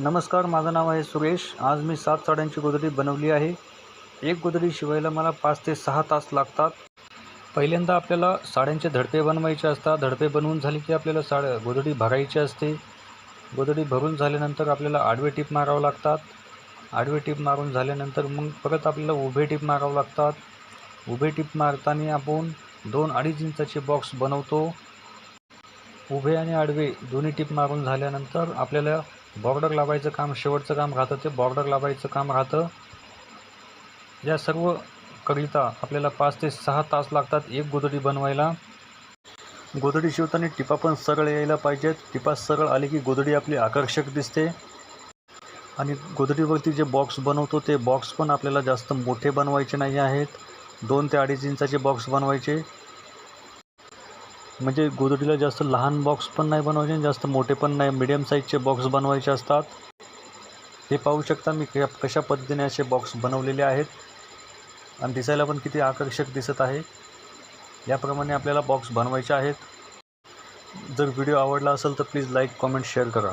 नमस्कार माझं नाव आहे सुरेश. आज मी सात साड्यांची गोदडी बनवली आहे. एक गोदडी शिवायला मला पाच ते सहा तास लागतात. पहिल्यांदा आपल्याला साड्यांचे धडपे बनवायचे असतात. धडपे बनवून झाले की आपल्याला साड्या गोदडी भरायची असते. गोदडी भरून झाल्यानंतर आपल्याला आडवे टीप मारावं लागतात. आडवे टीप मारून झाल्यानंतर मग परत आपल्याला उभे टीप मारावं लागतात. उभे टीप मारताना आपण दोन अडीच इंचाचे बॉक्स बनवतो. उभे आणि आडवे दोन्ही टीप मारून झाल्यानंतर आपल्याला बॉर्डर लावायचं काम शेवटचं काम राहतं ते बॉर्डर लावायचं काम राहतं. या सर्व करिता आपल्याला पाच ते सहा तास लागतात एक गोदडी बनवायला. गोदडी शिवताना टिपा पण सरळ यायला पाहिजेत. टिपा सरळ आली की गोदडी आपली आकर्षक दिसते. आणि गोदडीवरती जे बॉक्स बनवतो ते बॉक्स पण आपल्याला जास्त मोठे बनवायचे नाही आहेत. दोन ते अडीच इंचाचे बॉक्स बनवायचे. म्हणजे गोदडीला जास्त लहान बॉक्स पण नाही बनवायचे आणि जास्त मोठे पण नाही. मिडियम साईजचे बॉक्स बनवायचे असतात. हे पाहू शकता मी कशा पद्धतीने असे बॉक्स बनवलेले आहेत. आणि दिसायला पण किती आकर्षक दिसत आहे. याप्रमाणे आपल्याला बॉक्स बनवायचे आहेत. जर व्हिडिओ आवडला असेल तर प्लीज लाईक कॉमेंट शेअर करा.